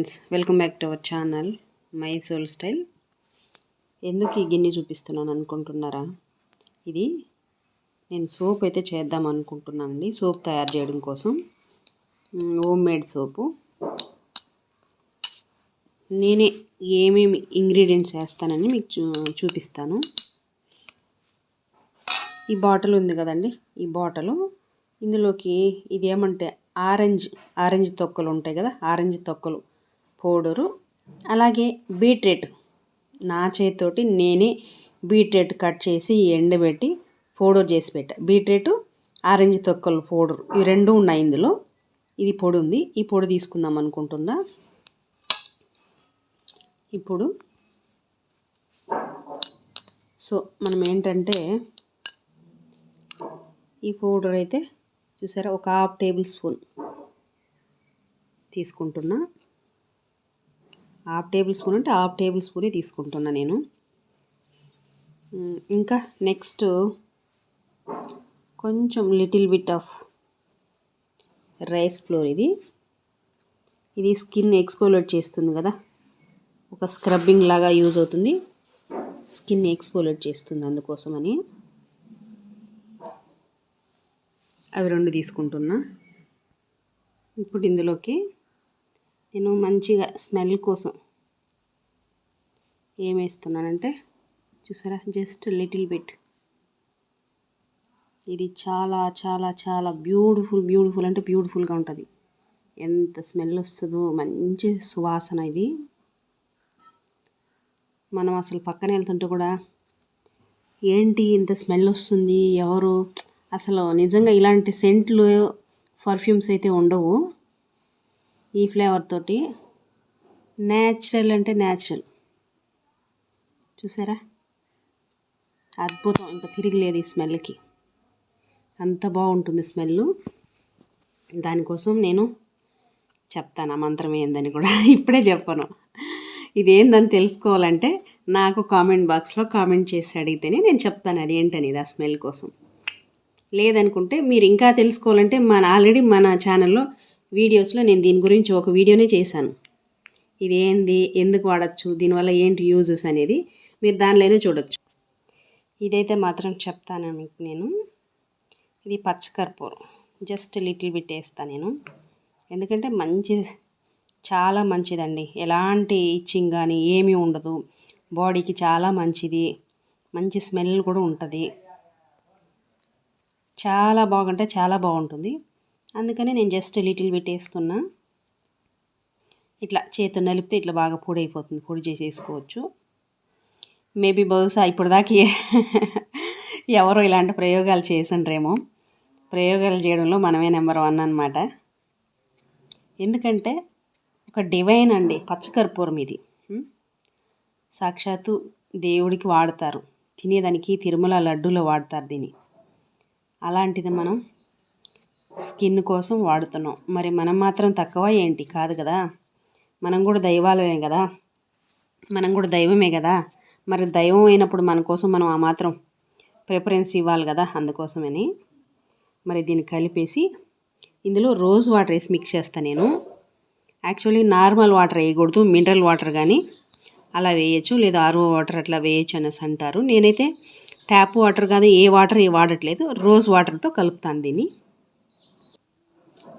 Friends welcome back to our channel my soul style. ఎందుకు ఈ గిన్నె చూపిస్తున్నాను అనుకుంటున్నారా? ఇది నేను సోప్ అయితే చేద్దాం అనుకుంటున్నానండి. సోప్ తయారు చేయడం కోసం. Home made soap. నేనే ఏమేమి ఇంగ్రీడియంట్స్ వేస్తానని మీకు చూ చూపిస్తాను. ఈ బాటిల్ ఉంది కదండి ఈ బాటిల్. ఇందులోకి ఇది ఏమంటే ఆరెంజ్ ఆరెంజ్ తొక్కలు ఉంటాయి కదా ఆరెంజ్ తొక్కలు. పౌడరు అలాగే బీట్రేట్. నా చేతితోటి నేనే బీట్రేట్ కట్ చేసి ఎండబెట్టి పౌడర్ చేసి పెట్టా. బీట్రేట్ ఆరెంజ్ తొక్కలు పౌడర్ ఈ రెండు ఉన్నాయి ఇందులో. ఇది పొడి ఉంది. ఈ పొడి తీసుకుందాం అనుకుంటున్నా ఇప్పుడు సో మనం ఏంటంటే ఈ పౌడర్ అయితే చూసారా? ఒక హాఫ్ టేబుల్ స్పూన్ తీసుకుంటున్నా. హాఫ్ టేబుల్ స్పూన్ అంటే హాఫ్ టేబుల్ స్పూనే తీసుకుంటున్నా నేను. ఇంకా నెక్స్ట్ కొంచెం little bit of rice flour ఇది. ఇది స్కిన్ ఎక్స్పోలేట్ చేస్తుంది కదా. ఒక స్క్రబ్బింగ్ లాగా యూజ్ అవుతుంది. స్కిన్ ఎక్స్పోలేట్ చేస్తుంది అందుకోసమని. అవి రెండు తీసుకుంటున్నా. ఇప్పుడు ఇందులోకి నేను మంచిగా స్మెల్ కోసం ఏం వేస్తున్నానంటే చూసారా? Just little bit. ఇది చాలా చాలా చాలా బ్యూటిఫుల్ బ్యూటిఫుల్ అంటే బ్యూటిఫుల్గా ఉంటుంది. ఎంత స్మెల్ వస్తుందో మంచి సువాసన ఇది. మనం అసలు పక్కన వెళ్తుంటే కూడా ఏంటి ఇంత స్మెల్ వస్తుంది? ఎవరు? అసలు నిజంగా ఇలాంటి సెంట్లు పర్ఫ్యూమ్స్ అయితే ఉండవు. ఈ ఫ్లేవర్ తోటి. న్యాచురల్ అంటే న్యాచురల్ చూసారా? అద్భుతం. ఇంకా తిరిగిలేదు ఈ స్మెల్కి. అంత బాగుంటుంది స్మెల్ దానికోసం నేను చెప్తాను ఆ మంత్రం ఏందని కూడా. ఇప్పుడే చెప్పను. ఇదేందని తెలుసుకోవాలంటే నాకు కామెంట్ బాక్స్లో కామెంట్ చేసి అడిగితేనే నేను చెప్తాను అది ఏంటని ఆ స్మెల్ కోసం. లేదనుకుంటే మీరు ఇంకా తెలుసుకోవాలంటే మన ఆల్రెడీ మన ఛానల్లో వీడియోస్లో నేను దీని గురించి ఒక వీడియోనే చేశాను. ఇది ఏంది ఎందుకు వాడచ్చు? దీనివల్ల ఏంటి యూజెస్ అనేది మీరు దానిలోనే చూడొచ్చు. ఇదైతే మాత్రం చెప్తాను మీకు నేను. ఇది పచ్చకర్పూరం. జస్ట్ లిటిల్ బిట్ వేస్తాను నేను. ఎందుకంటే మంచి చాలా మంచిదండి. ఎలాంటి ఇచ్చింగ్ కానీ ఏమీ ఉండదు. బాడీకి చాలా మంచిది. మంచి స్మెల్ కూడా ఉంటుంది. చాలా బాగుంటే చాలా బాగుంటుంది. అందుకని నేను జస్ట్ లిటిల్ బిట్ వేస్తున్నా ఇట్లా చేతితో నలిపితే ఇట్లా బాగా పొడి అయిపోతుంది పొడి చేసి వేసుకోవచ్చు మేబీ బహుశా ఇప్పటిదాకా దాకా ఎవరో ఇలాంటి ప్రయోగాలు చేసుంటారేమో ప్రయోగాలు చేయడంలో మనమే నెంబర్ వన్ అనమాట ఎందుకంటే ఒక డివైన్ అండి పచ్చకర్పూరం ఇది. సాక్షాత్తు దేవుడికి వాడతారు. తినేదానికి తిరుమల లడ్డూలో వాడతారు దీన్ని. అలాంటిది మనం స్కిన్ కోసం వాడుతున్నాం. మరి మనం మాత్రం తక్కువ ఏంటి? కాదు కదా. మనం కూడా దైవాలమే కదా. మనం కూడా దైవమే కదా. మరి దైవం అయినప్పుడు మన కోసం మనం ఆ మాత్రం ప్రిఫరెన్స్ ఇవ్వాలి కదా అందుకోసమని. మరి దీన్ని కలిపేసి ఇందులో రోజ్ వాటర్ వేసి మిక్స్ చేస్తాను నేను. యాక్చువల్లీ నార్మల్ వాటర్ వేయకూడదు. మినరల్ వాటర్ కానీ అలా వేయచ్చు. లేదా ఆర్ఓ వాటర్ అట్లా వేయచ్చు అనేసి అంటారు. నేనైతే ట్యాప్ వాటర్ కానీ ఏ వాటర్ ఏ వాడట్లేదు. రోజ్ వాటర్తో కలుపుతాను దీన్ని.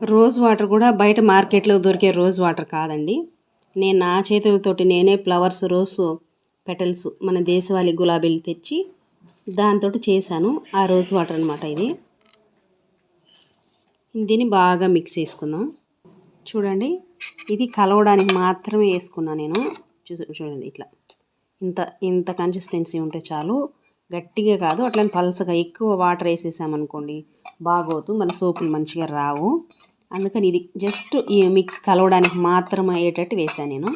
రోజ్ వాటర్ కూడా బయట మార్కెట్లో దొరికే రోజ్ వాటర్ కాదండి. నేను నా చేతులతోటి నేనే ఫ్లవర్స్ రోజ్ పెటల్స్ మన దేశవాళీ గులాబీలు తెచ్చి దాంతో చేశాను. ఆ రోజ్ వాటర్ అనమాట ఇది. దీన్ని బాగా మిక్స్ చేసుకుందాం. చూడండి ఇది కలవడానికి మాత్రమే వేసుకున్నా నేను. చూడండి ఇట్లా. ఇంత ఇంత కన్సిస్టెన్సీ ఉంటే చాలు. గట్టిగా కాదు అట్లని పలసగా ఎక్కువ వాటర్ వేసేసామనుకోండి బాగోదు. మన సోపులు మంచిగా రావు. అందుకని ఇది జస్ట్ ఈ మిక్స్ కలవడానికి మాత్రం అయ్యేటట్టు వేసాను నేను.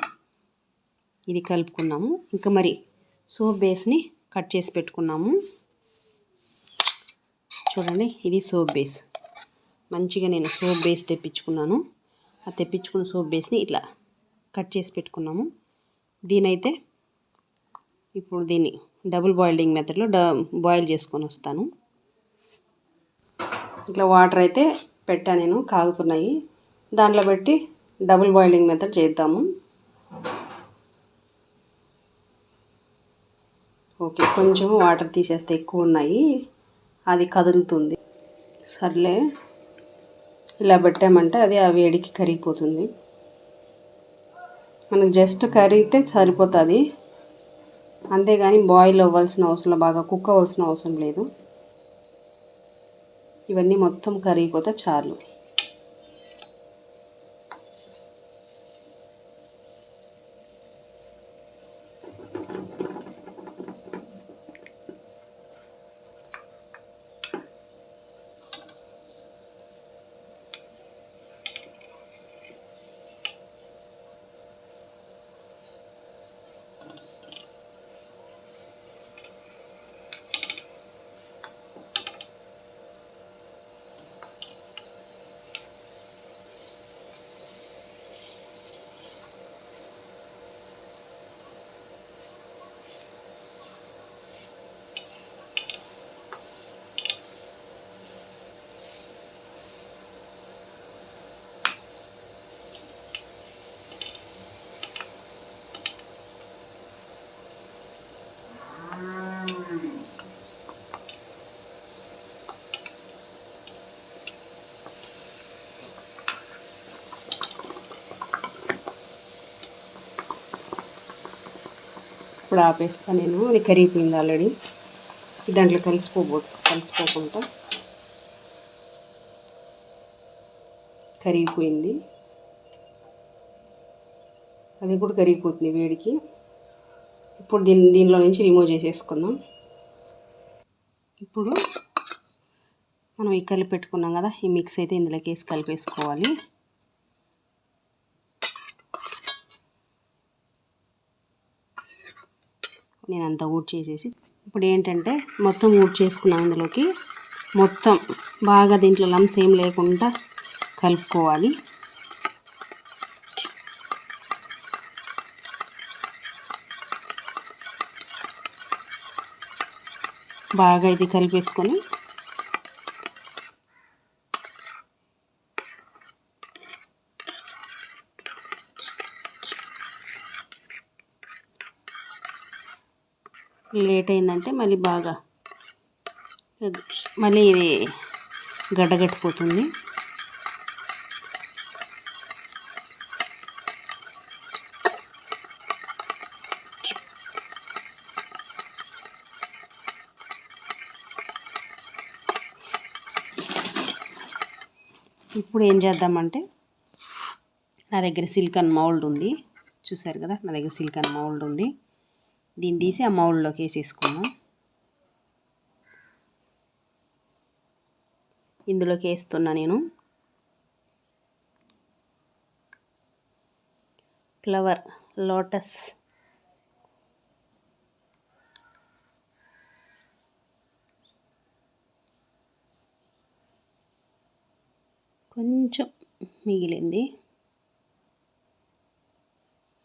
ఇది కలుపుకున్నాము. ఇంకా మరి సోప్ బేస్ని కట్ చేసి పెట్టుకున్నాము. చూడండి ఇది సోప్ బేస్. మంచిగా నేను సోప్ బేస్ తెప్పించుకున్నాను. ఆ తెప్పించుకున్న సోప్ బేస్ని ఇట్లా కట్ చేసి పెట్టుకున్నాము. దీనైతే ఇప్పుడు దీన్ని డబుల్ బాయిలింగ్ మెథడ్లో డ బాయిల్ చేసుకొని వస్తాను. ఇట్లా వాటర్ అయితే పెట్టా నేను కాగుతున్నాయి. దాంట్లో పెట్టి డబుల్ బాయిలింగ్ మెథడ్ చేద్దాము. ఓకే కొంచెం వాటర్ తీసేస్తే ఎక్కువ ఉన్నాయి. అది కదులుతుంది. సర్లే ఇలా పెట్టామంటే అది ఆ వేడికి కరిగిపోతుంది. మనకు జస్ట్ కరిగితే సరిపోతుంది. అంతేగాని బాయిల్ అవ్వాల్సిన అవసరం బాగా కుక్ అవ్వాల్సిన అవసరం లేదు. ఇవన్నీ మొత్తం కరిగిపోతే చాలు. ఇప్పుడు ఆపేస్తాను నేను. అది కరిగిపోయింది ఆల్రెడీ దాంట్లో కలిసిపోబో కలిసిపోకుండా కరిగిపోయింది. అది కూడా కరిగిపోతుంది వేడికి. ఇప్పుడు దీని దీనిలో నుంచి రిమూవ్ చేసేసుకుందాం. ఇప్పుడు మనం ఈ కలిపి పెట్టుకున్నాం కదా ఈ మిక్స్ అయితే ఇందులోకి వేసి కలిపేసుకోవాలి. నేను అంతా ఊడ్ చేసేసి ఇప్పుడు ఏంటంటే మొత్తం ఊడ్ చేసుకున్నాం అందులోకి మొత్తం బాగా దీంట్లో లంప్స్ ఏం లేకుండా కలుపుకోవాలి. బాగా ఇది కలిపేసుకొని లేట్ అయిందంటే మళ్ళీ బాగా మళ్ళీ ఇది గడ్డగట్టిపోతుంది. ఇప్పుడు ఏం చేద్దామంటే నా దగ్గర సిలికాన్ మౌల్డ్ ఉంది. చూసారు కదా? నా దగ్గర సిలికాన్ మౌల్డ్ ఉంది. దీన్ని తీసి ఆ మౌల్డ్లోకి వేసేసుకున్నాం ఇందులోకి వేస్తున్నా నేను. Flower lotus. కొంచెం మిగిలింది.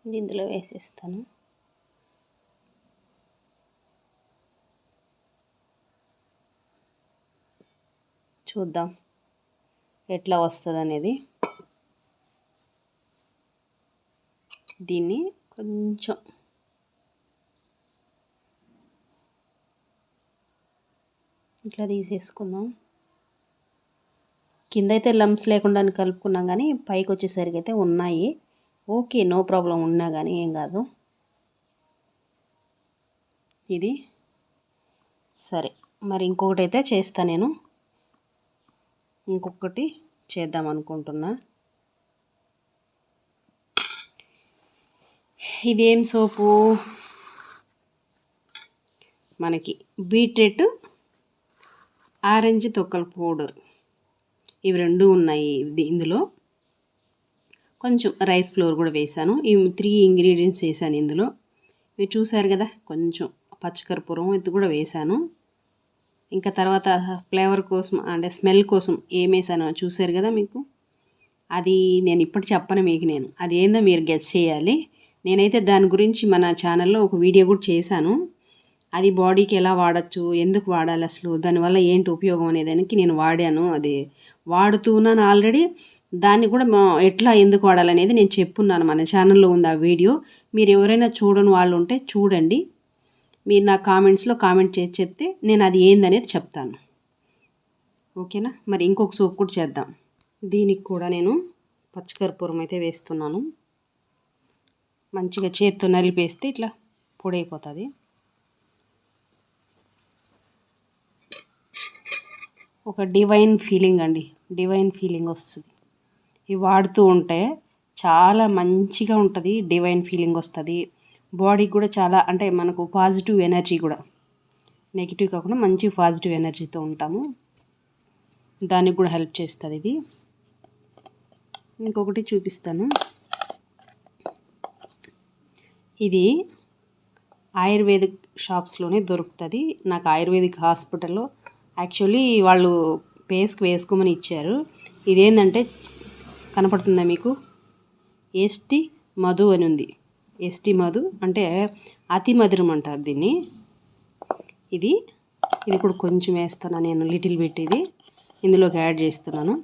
ఇందులో వేసేస్తాను. చూద్దాం ఎట్లా వస్తుంది అనేది దీన్ని కొంచెం ఇట్లా తీసేసుకుందాం. కింద అయితే లంప్స్ లేకుండా కలుపుకున్నాం కానీ పైకి వచ్చేసరికి అయితే ఉన్నాయి. ఓకే నో ప్రాబ్లం ఉన్నా కానీ ఏం కాదు. ఇది సరే మరి ఇంకొకటి అయితే చేస్తా నేను. ఇంకొకటి చేద్దాం అనుకుంటున్నా. ఇదేం సోపు? మనకి బీట్రూట్ ఆరెంజ్ తొక్కల పౌడర్. ఇవి రెండు ఉన్నాయి ఇందులో. కొంచెం రైస్ ఫ్లోర్ కూడా వేసాను ఈ త్రీ ఇంగ్రీడియంట్స్ వేసాను ఇందులో. మీరు చూసారు కదా కొంచెం పచ్చకర్పూరం ఇది కూడా వేసాను ఇంకా తర్వాత ఫ్లేవర్ కోసం అంటే స్మెల్ కోసం ఏమేసానో చూశారు కదా మీకు? అది నేను ఇప్పుడు చెప్పను మీకు నేను. అది ఏందో మీరు గెస్ చేయాలి. నేనైతే దాని గురించి మన ఛానల్లో ఒక వీడియో కూడా చేశాను. అది బాడీకి ఎలా వాడచ్చు ఎందుకు వాడాలి అసలు దానివల్ల ఏంటి ఉపయోగం అనేదానికి నేను వాడాను. అది వాడుతున్నాను ఆల్రెడీ. దాన్ని కూడా ఎట్లా ఎందుకు వాడాలనేది నేను చెప్పున్నాను మన ఛానల్లో ఉంది ఆ వీడియో. మీరు ఎవరైనా చూడని వాళ్ళు ఉంటే చూడండి. మీరు నా కామెంట్స్లో కామెంట్ చేసి చెప్తే నేను అది ఏందనేది చెప్తాను. ఓకేనా? మరి ఇంకొక సూప్ కూడా చేద్దాం. దీనికి కూడా నేను పచ్చికర్పూరం అయితే వేస్తున్నాను. మంచిగా చేత్తో నలిపేస్తే ఇట్లా పొడి అయిపోతుంది ఒక డివైన్ ఫీలింగ్ అండి. డివైన్ ఫీలింగ్ వస్తుంది. ఇవి వాడుతూ ఉంటే చాలా మంచిగా ఉంటుంది. డివైన్ ఫీలింగ్ వస్తుంది. బాడీకి కూడా చాలా అంటే మనకు పాజిటివ్ ఎనర్జీ కూడా నెగిటివ్ కాకుండా మంచి పాజిటివ్ ఎనర్జీతో ఉంటాము. దానికి కూడా హెల్ప్ చేస్తుంది ఇది. ఇంకొకటి చూపిస్తాను. ఇది ఆయుర్వేదిక్ షాప్స్లోనే దొరుకుతుంది. నాకు ఆయుర్వేదిక్ హాస్పిటల్లో యాక్చువల్లీ వాళ్ళు పేస్కి వేసుకోమని ఇచ్చారు. ఇదేంటంటే కనపడుతుందా మీకు? ఎస్టి మధు అని ఉంది. ఎస్టి మధు అంటే అతి మధురం అంటారు దీన్ని. ఇది ఇది కూడా కొంచెం వేస్తాను నేను లిటిల్ బిట్ ఇది. ఇందులోకి యాడ్ చేస్తున్నాను.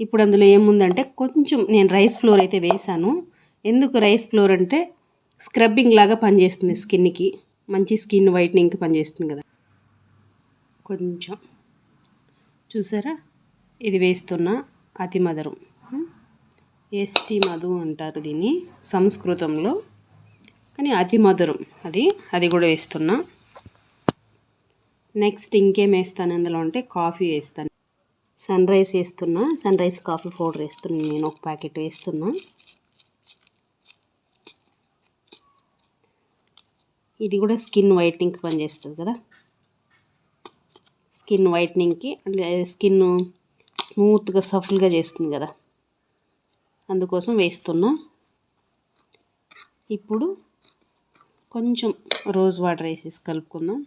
ఇప్పుడు అందులో ఏముందంటే కొంచెం నేను రైస్ ఫ్లోర్ అయితే వేశాను. ఎందుకు రైస్ ఫ్లోర్ అంటే స్క్రబ్బింగ్ లాగా పనిచేస్తుంది స్కిన్కి. మంచి స్కిన్ వైట్నింగ్కి పనిచేస్తుంది కదా. కొంచెం. చూసారా? ఇది వేస్తున్న అతి మధురం. ఎస్టి మధు అంటారు దీన్ని సంస్కృతంలో. కానీ అతి మధురం అది. అది కూడా వేస్తున్నా. నెక్స్ట్ ఇంకేం వేస్తాను అందులో అంటే కాఫీ వేస్తాను. సన్ రైస్ వేస్తున్నా. సన్ రైస్ కాఫీ పౌడర్ వేస్తున్నాను నేను ఒక ప్యాకెట్ వేస్తున్నా. ఇది కూడా స్కిన్ వైట్నింగ్కి పనిచేస్తుంది కదా. స్కిన్ వైట్నింగ్కి అంటే స్కిన్ స్మూత్గా సఫుల్గా చేస్తుంది కదా. అందుకోసం వేస్తున్నా. ఇప్పుడు కొంచెం రోజ్ వాటర్ వేసేసి కలుపుకుందాం.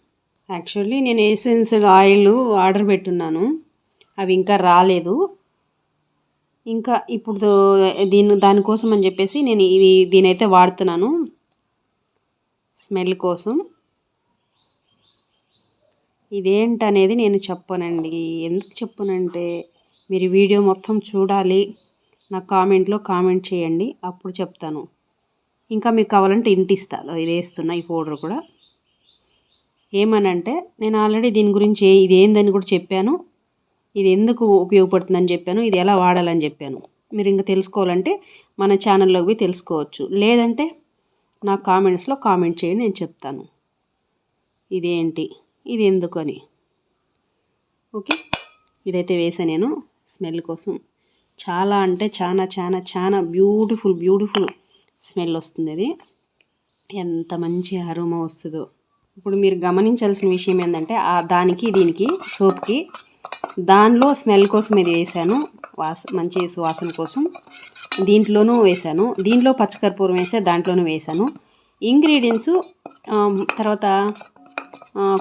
యాక్చువల్లీ నేను ఎసెన్షియల్ ఆయిల్ ఆర్డర్ పెట్టున్నాను. అవి ఇంకా రాలేదు. ఇంకా ఇప్పుడు దీని దానికోసం అని చెప్పేసి నేను ఇది దీనైతే వాడుతున్నాను. స్మెల్ కోసం. ఇదేంటనేది నేను చెప్పనండి. ఎందుకు చెప్పనంటే మీరు వీడియో మొత్తం చూడాలి. నా కామెంట్లో కామెంట్ చేయండి అప్పుడు చెప్తాను. ఇంకా మీకు కావాలంటే ఇంటి ఇస్తాను ఇది వేస్తున్నా ఈ పౌడర్ కూడా. ఏమనంటే నేను ఆల్రెడీ దీని గురించి ఏ- ఇది ఏందని కూడా చెప్పాను. ఇది ఎందుకు ఉపయోగపడుతుందని చెప్పాను. ఇది ఎలా వాడాలని చెప్పాను. మీరు ఇంకా తెలుసుకోవాలంటే మన ఛానల్లోకి పోయి తెలుసుకోవచ్చు. లేదంటే నా కామెంట్స్లో కామెంట్ చేయండి నేను చెప్తాను. ఇదేంటి? ఇది ఎందుకు అని ఓకే? ఇదైతే వేసా నేను స్మెల్ కోసం. చాలా అంటే చాలా చాలా చాలా బ్యూటిఫుల్ బ్యూటిఫుల్ స్మెల్ వస్తుంది అది. ఎంత మంచి అరుమ వస్తుందో. ఇప్పుడు మీరు గమనించాల్సిన విషయం ఏంటంటే ఆ దానికి దీనికి సోప్కి దానిలో స్మెల్ కోసం ఇది వేసాను వాస మంచి సువాసన కోసం దీంట్లోనూ వేసాను దీంట్లో పచ్చకర్పూరం వేస్తే దాంట్లోనూ వేసాను ఇంగ్రీడియంట్స్ తర్వాత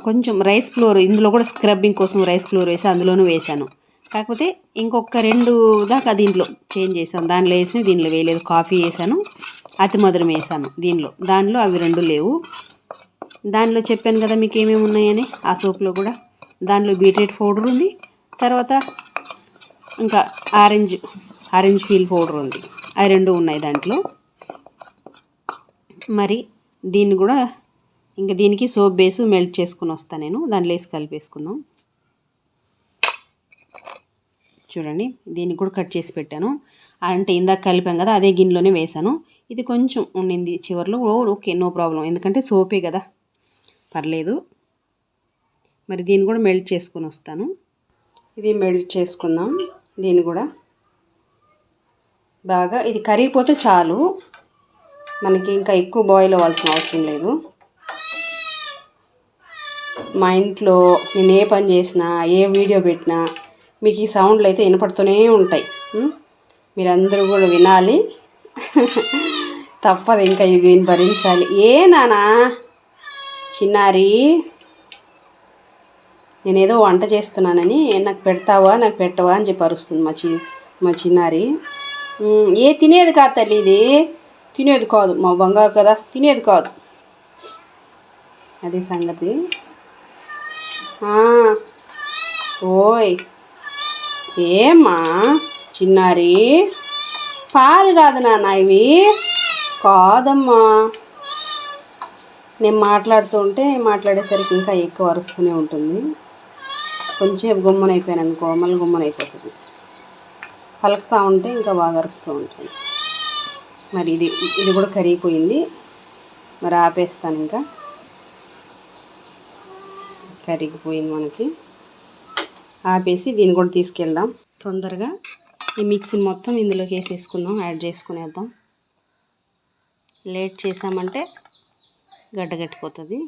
కొంచెం రైస్ ఫ్లోర్ ఇందులో కూడా స్క్రబ్బింగ్ కోసం రైస్ ఫ్లోర్ వేసి అందులోనూ వేసాను కాకపోతే ఇంకొక రెండు దాకా దీంట్లో చేంజ్ చేశాను దాంట్లో వేసి దీనిలో వేయలేదు. కాఫీ వేసాను. అతి మధురం వేసాను దీనిలో దానిలో అవి రెండు లేవు. దానిలో చెప్పాను కదా మీకు ఏమేమి ఉన్నాయని ఆ సోప్లో కూడా. దానిలో బీట్రూట్ పౌడర్ ఉంది. తర్వాత ఇంకా ఆరెంజ్ ఆరెంజ్ ఫీల్ పౌడర్ ఉంది. అవి రెండు ఉన్నాయి దాంట్లో. మరి దీన్ని కూడా ఇంకా దీనికి సోప్ బేస్ మెల్ట్ చేసుకుని వస్తాను నేను. దాంట్లో వేసి కలిపేసుకుందాం. చూడండి. దీన్ని కూడా కట్ చేసి పెట్టాను. అంటే ఇందాక కలిపాం కదా అదే గిన్నెలోనే వేసాను ఇది కొంచెం ఉండింది చివరిలో. Oh okay no problem. ఎందుకంటే సోపే కదా. పర్లేదు. మరి దీన్ని కూడా మెల్ట్ చేసుకొని వస్తాను. ఇది మెల్ట్ చేసుకుందాం. దీన్ని కూడా బాగా. ఇది కరిగిపోతే చాలు. మనకి ఇంకా ఎక్కువ బాయిల్ అవ్వాల్సిన అవసరం లేదు. మా ఇంట్లో నేను ఏ పని చేసినా ఏ వీడియో పెట్టినా మీకు ఈ సౌండ్లు అయితే వినపడుతూనే ఉంటాయి. మీరందరూ కూడా వినాలి. తప్పదు ఇంకా ఇవి భరించాలి. ఏ నానా? చిన్నారి నేనేదో వంట చేస్తున్నానని నాకు పెడతావా నాకు పెట్టవా అని చెప్పి అరుస్తుంది మా చి మా చిన్నారి. ఏ తినేది కాదు తల్లి ఇది. తినేది కాదు. మా బంగారు కదా తినేది కాదు. అది సంగతి. ఓయ్. ఏమ్మా చిన్నారి? పాలు కాదు నాన్న ఇవి. కాదమ్మా. నేను మాట్లాడుతూ ఉంటే మాట్లాడేసరికి ఇంకా ఎక్కువ అరుస్తూనే ఉంటుంది. కొంచెం గుమ్మన అయిపోయాను అనుకో మళ్ళీ గుమ్మన అయిపోతుంది. పలుకుతూ ఉంటే ఇంకా బాగా అరుస్తూ ఉంటుంది. మరి ఇది ఇది కూడా కరిగిపోయింది. మరి ఆపేస్తాను ఇంకా. కరిగిపోయింది మనకి. ఆపేసి దీన్ని కూడా తీసుకెళ్దాం. తొందరగా ఈ మిక్సీని మొత్తం ఇందులోకి వేసేసుకుందాం యాడ్ చేసుకునేద్దాం. లేట్ చేసామంటే గడ్డగట్టిపోతుంది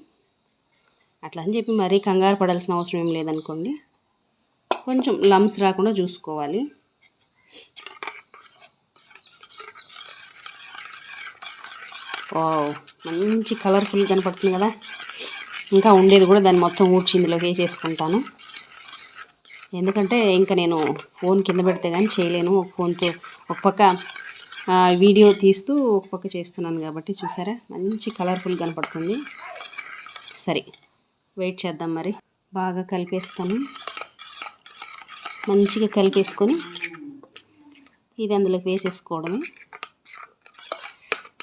అట్లా అని చెప్పి మరీ కంగారు పడాల్సిన అవసరం ఏం లేదనుకోండి. కొంచెం లమ్స్ రాకుండా చూసుకోవాలి. వావ్ మంచి కలర్ఫుల్ కనపడుతుంది కదా. ఇంకా ఉండేది కూడా దాన్ని మొత్తం ఊడ్చి ఇందులోకి వేసేసుకుంటాను. ఎందుకంటే ఇంకా నేను ఫోన్ కింద పెడితే కానీ చేయలేను. ఒక ఫోన్తో ఒక పక్క వీడియో తీస్తూ ఒక పక్క చేస్తున్నాను కాబట్టి చూసారా? మంచి కలర్ఫుల్ కనపడుతుంది. సరే వెయిట్ చేద్దాం మరి. బాగా కలిపేస్తాను. మంచిగా కలిపేసుకొని ఇది అందులోకి వేసేసుకోవడమే.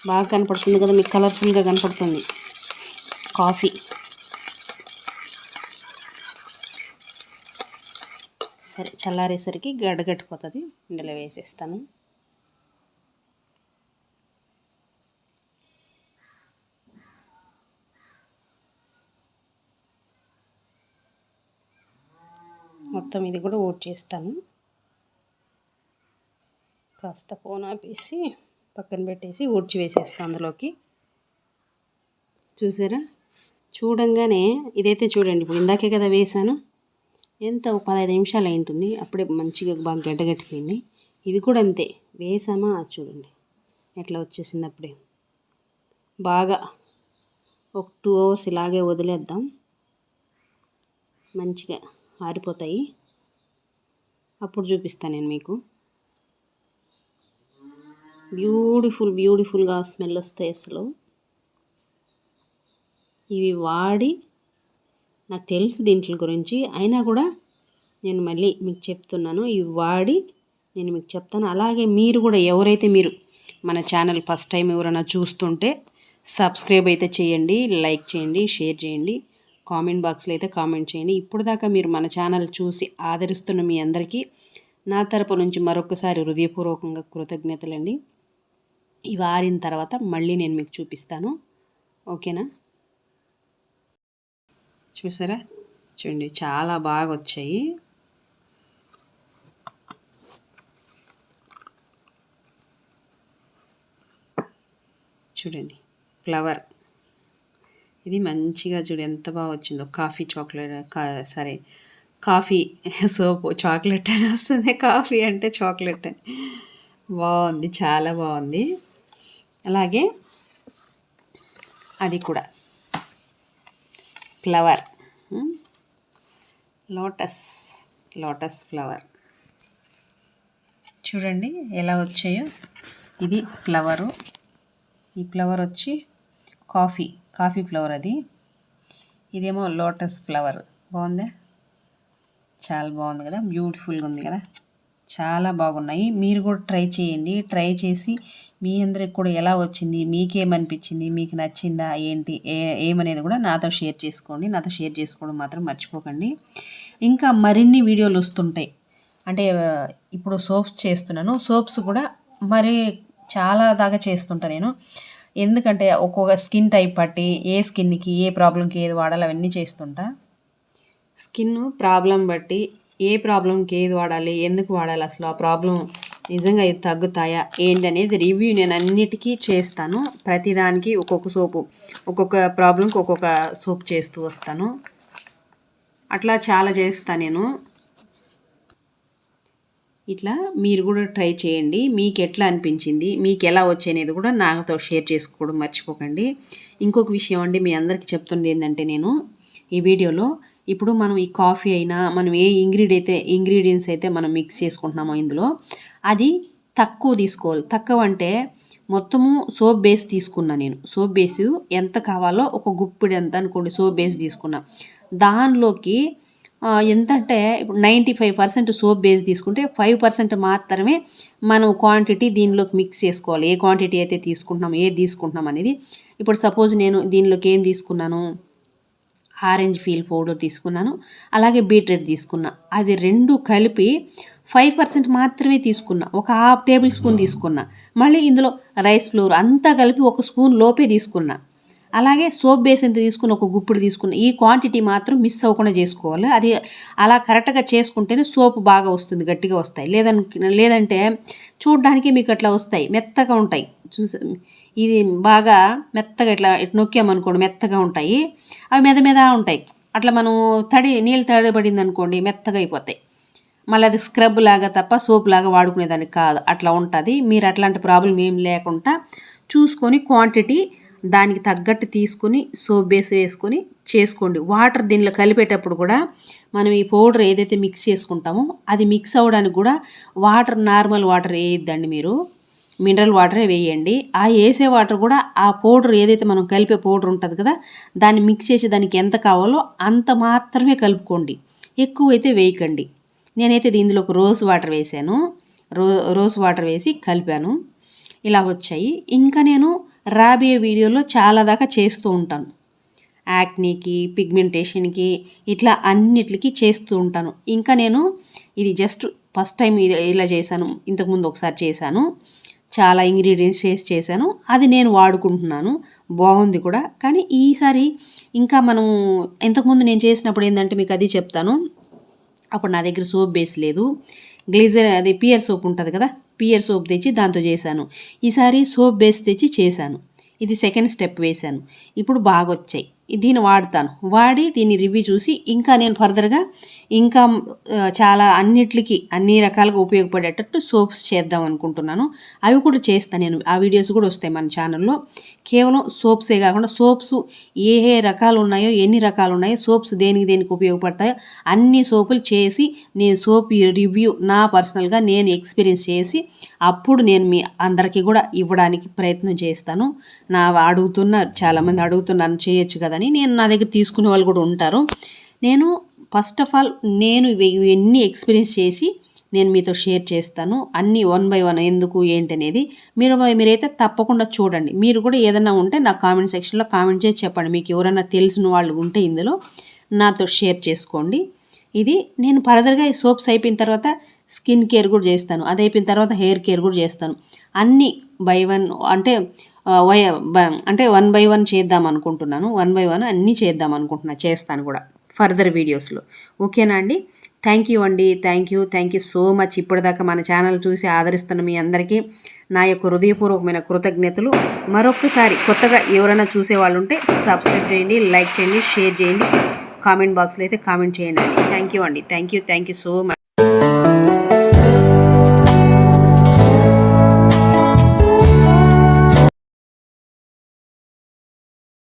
బాగా కనపడుతుంది కదా మీకు కలర్ఫుల్గా కనపడుతుంది. కాఫీ సరే చల్లారేసరికి గడ్డగట్టిపోతుంది ఇందులో వేసేస్తాను. మొత్తం ఇది కూడా ఓట్ చేస్తాను. కాస్త ఫోన్ ఆపేసి పక్కన పెట్టేసి ఊడ్చి వేసేస్తాను అందులోకి. చూసారా? చూడంగానే ఇదైతే చూడండి ఇప్పుడు ఇందాకే కదా వేసాను ఎంత ఒక పదహైదు నిమిషాలు అయి ఉంటుంది అప్పుడే మంచిగా బాగా గడ్డగట్టిపోయింది ఇది కూడా అంతే వేసామా? చూడండి. ఎట్లా వచ్చేసింది అప్పుడే. బాగా ఒక టూ అవర్స్ ఇలాగే వదిలేద్దాం. మంచిగా ఆరిపోతాయి. అప్పుడు చూపిస్తాను నేను మీకు. బ్యూటిఫుల్ బ్యూటిఫుల్గా స్మెల్ వస్తాయి అసలు. ఇవి వాడి నాకు తెలుసు దీంట్ల గురించి. అయినా కూడా నేను మళ్ళీ మీకు చెప్తున్నాను. ఇవి వాడి నేను మీకు చెప్తాను. అలాగే మీరు కూడా ఎవరైతే మీరు మన ఛానల్ ఫస్ట్ టైం ఎవరైనా చూస్తుంటే సబ్స్క్రైబ్ అయితే చేయండి లైక్ చేయండి షేర్ చేయండి కామెంట్ బాక్స్లో అయితే కామెంట్ చేయండి. ఇప్పుడు దాకా మీరు మన ఛానల్ చూసి ఆదరిస్తున్న మీ అందరికీ నా తరపు నుంచి మరొకసారి హృదయపూర్వకంగా కృతజ్ఞతలండి. ఇవి ఆరిన తర్వాత మళ్ళీ నేను మీకు చూపిస్తాను. ఓకేనా? చూసారా? చూడండి చాలా బాగా వచ్చాయి చూడండి ఫ్లవర్. ఇది మంచిగా చూడు ఎంత బాగా వచ్చిందో కాఫీ చాక్లెట్ కా సరే కాఫీ సోప్ చాక్లెట్ అని వస్తుంది. కాఫీ అంటే చాక్లెట్. అని బాగుంది చాలా బాగుంది. అలాగే అది కూడా. ఫ్లవర్. Lotus lotus flower. చూడండి ఎలా వచ్చాయో. ఇది ఫ్లవరు. ఈ ఫ్లవర్ వచ్చి కాఫీ కాఫీ ఫ్లవర్ అది. ఇదేమో లోటస్ ఫ్లవర్. బాగుందా? చాలా బాగుంది కదా. బ్యూటిఫుల్గా ఉంది కదా. చాలా బాగున్నాయి. మీరు కూడా ట్రై చేయండి. ట్రై చేసి మీ అందరికి కూడా ఎలా వచ్చింది? మీకేమనిపించింది? మీకు నచ్చిందా? ఏంటి? ఏ ఏమనేది కూడా నాతో షేర్ చేసుకోండి. నాతో షేర్ చేసుకోవడం మాత్రం మర్చిపోకండి. ఇంకా మరిన్ని వీడియోలు వస్తుంటాయి. అంటే ఇప్పుడు సోప్స్ చేస్తున్నాను. సోప్స్ కూడా మరి చాలా దాకా చేస్తుంటా నేను. ఎందుకంటే ఒక్కొక్క స్కిన్ టైప్ బట్టి ఏ స్కిన్కి ఏ ప్రాబ్లంకి ఏది వాడాలి అవన్నీ చేస్తుంటా. స్కిన్ ప్రాబ్లం బట్టి ఏ ప్రాబ్లంకి ఏది వాడాలి? ఎందుకు వాడాలి? అసలు ఆ ప్రాబ్లం నిజంగా ఇవి తగ్గుతాయా ఏంటి అనేది రివ్యూ నేను అన్నిటికీ చేస్తాను. ప్రతిదానికి ఒక్కొక్క సోపు ఒక్కొక్క ప్రాబ్లంకి ఒక్కొక్క సోప్ చేస్తూ వస్తాను. అట్లా చాలా చేస్తాను నేను. ఇట్లా మీరు కూడా ట్రై చేయండి. మీకు ఎట్లా అనిపించింది? మీకు ఎలా వచ్చేది కూడా నాతో షేర్ చేసుకోవడం మర్చిపోకండి. ఇంకొక విషయం అండి మీ అందరికీ చెప్తుంది ఏంటంటే నేను ఈ వీడియోలో ఇప్పుడు మనం ఈ కాఫీ అయినా మనం ఏ ఇంగ్రీడియంట్ అయితే ఇంగ్రీడియంట్స్ అయితే మనం మిక్స్ చేసుకుంటున్నామో ఇందులో అది తక్కువ తీసుకోవాలి. తక్కువ అంటే మొత్తము సోప్ బేస్ తీసుకున్నా నేను. సోప్ బేస్ ఎంత కావాలో ఒక గుప్పిడి ఎంత అనుకోండి సోప్ బేస్ తీసుకున్నా. దానిలోకి ఎంతంటే ఎంత అంటే ఇప్పుడు ninety five percent soap base తీసుకుంటే ఫైవ్ పర్సెంట్ మాత్రమే మనం క్వాంటిటీ దీనిలోకి మిక్స్ చేసుకోవాలి. ఏ క్వాంటిటీ అయితే తీసుకుంటున్నాం ఏది తీసుకుంటున్నాం అనేది. ఇప్పుడు సపోజ్ నేను దీనిలోకి ఏం తీసుకున్నాను? ఆరెంజ్ ఫీల్ పౌడర్ తీసుకున్నాను. అలాగే బీట్రూట్ తీసుకున్నా. అది రెండు కలిపి ఫైవ్ పర్సెంట్ మాత్రమే తీసుకున్నా. ఒక హాఫ్ టేబుల్ స్పూన్ తీసుకున్నా. మళ్ళీ ఇందులో రైస్ ఫ్లోర్ అంతా కలిపి ఒక స్పూన్ లోపే తీసుకున్నా. అలాగే సోప్ బేస్ ఎంత తీసుకుని ఒక గుప్పుడు తీసుకున్న. ఈ క్వాంటిటీ మాత్రం మిస్ అవ్వకుండా చేసుకోవాలి. అది అలా కరెక్ట్గా చేసుకుంటేనే సోప్ బాగా వస్తుంది గట్టిగా వస్తాయి. లేదని లేదంటే చూడడానికి మీకు అట్లా వస్తాయి. మెత్తగా ఉంటాయి. చూసి ఇది బాగా మెత్తగా ఇట్లా ఇట్లా నొక్కామనుకోండి మెత్తగా ఉంటాయి. అవి మెద మెద ఉంటాయి. అట్లా మనం తడి నీళ్ళు తడబడింది అనుకోండి మెత్తగా అయిపోతాయి. మళ్ళీ అది స్క్రబ్ లాగా తప్ప సోప్ లాగా వాడుకునేదానికి కాదు. అట్లా ఉంటుంది. మీరు అట్లాంటి ప్రాబ్లం ఏం లేకుండా చూసుకొని క్వాంటిటీ దానికి తగ్గట్టు తీసుకొని సోప్ బేస్ వేసుకొని చేసుకోండి. వాటర్ దీనిలో కలిపేటప్పుడు కూడా మనం ఈ పౌడర్ ఏదైతే మిక్స్ చేసుకుంటామో అది మిక్స్ అవ్వడానికి కూడా వాటర్ నార్మల్ వాటర్ వేయద్దండి మీరు. మినరల్ వాటరే వేయండి. ఆ వేసే వాటర్ కూడా ఆ పౌడర్ ఏదైతే మనం కలిపే పౌడర్ ఉంటుంది కదా దాన్ని మిక్స్ చేసి దానికి ఎంత కావాలో అంత మాత్రమే కలుపుకోండి. ఎక్కువ అయితే వేయకండి. నేనైతే దీనిలో ఒక రోజ్ వాటర్ వేసాను. రో రోజ్ వాటర్ వేసి కలిపాను. ఇలా వచ్చాయి. ఇంకా నేను రాబోయే వీడియోలో చాలా దాకా చేస్తూ ఉంటాను. యాక్నీకి పిగ్మెంటేషన్కి ఇట్లా అన్నిటికి చేస్తూ ఉంటాను. ఇంకా నేను ఇది జస్ట్ ఫస్ట్ టైం ఇది ఇలా చేశాను. ఇంతకుముందు ఒకసారి చేశాను. చాలా ఇంగ్రీడియంట్స్ చేసి చేశాను. అది నేను వాడుకుంటున్నాను. బాగుంది కూడా. కానీ ఈసారి ఇంకా మనం ఇంతకుముందు నేను చేసినప్పుడు ఏంటంటే మీకు అది చెప్తాను. అప్పుడు నా దగ్గర సోప్ బేస్ లేదు. గ్లీజర్ అది పియర్ సోప్ ఉంటుంది కదా పియర్ సోప్ తెచ్చి దాంతో చేశాను. ఈసారి సోప్ బేస్ తెచ్చి చేశాను. ఇది సెకండ్ స్టెప్ వేశాను. ఇప్పుడు బాగా వచ్చాయి. దీన్ని వాడతాను. వాడి దీన్ని రివ్యూ చూసి ఇంకా నేను ఫర్దర్గా ఇంకా చాలా అన్నిటికీ అన్ని రకాలుగా ఉపయోగపడేటట్టు సోప్స్ చేద్దాం అనుకుంటున్నాను. అవి కూడా చేస్తాను నేను. ఆ వీడియోస్ కూడా వస్తాయి మన ఛానల్లో కేవలం సోప్సే కాకుండా సోప్స్ ఏ ఏ రకాలు ఉన్నాయో ఎన్ని రకాలు ఉన్నాయో సోప్స్ దేనికి దేనికి ఉపయోగపడతాయో అన్ని సోపులు చేసి నేను సోప్ రివ్యూ నా పర్సనల్గా నేను ఎక్స్పీరియన్స్ చేసి అప్పుడు నేను మీ అందరికీ కూడా ఇవ్వడానికి ప్రయత్నం చేస్తాను. నా అడుగుతున్నారు చాలామంది అడుగుతున్నాను చేయొచ్చు కదని నేను నా దగ్గర తీసుకునే వాళ్ళు కూడా ఉంటారు. నేను ఫస్ట్ ఆఫ్ ఆల్ నేను ఎన్ని ఇవన్నీ ఎక్స్పీరియన్స్ చేసి నేను మీతో షేర్ చేస్తాను. అన్నీ వన్ బై వన్ ఎందుకు ఏంటి అనేది మీరు మీరైతే తప్పకుండా చూడండి. మీరు కూడా ఏదైనా ఉంటే నా కామెంట్ సెక్షన్లో కామెంట్ చేసి చెప్పండి. మీకు ఎవరైనా తెలిసిన వాళ్ళు ఉంటే ఇందులో నాతో షేర్ చేసుకోండి. ఇది నేను ఫర్దర్గా ఈ సోప్స్ అయిపోయిన తర్వాత స్కిన్ కేర్ కూడా చేస్తాను. అది అయిపోయిన తర్వాత హెయిర్ కేర్ కూడా చేస్తాను. అన్నీ బై వన్ అంటే వై బ- అంటే వన్ బై వన్ చేద్దాం అనుకుంటున్నాను. వన్ బై వన్ అన్నీ చేద్దాం అనుకుంటున్నా చేస్తాను కూడా ఫర్దర్ వీడియోస్లో. ఓకేనా అండి? థ్యాంక్ యూ అండి. Thank you thank you so much ఇప్పటిదాకా మన ఛానల్ చూసి ఆదరిస్తున్న మీ అందరికీ నా యొక్క హృదయపూర్వకమైన కృతజ్ఞతలు. మరొకసారి కొత్తగా ఎవరైనా చూసే వాళ్ళు ఉంటే సబ్స్క్రైబ్ చేయండి లైక్ చేయండి షేర్ చేయండి. కామెంట్ బాక్స్లో అయితే కామెంట్ చేయండి. అండి థ్యాంక్ యూ అండి. Thank you thank you so much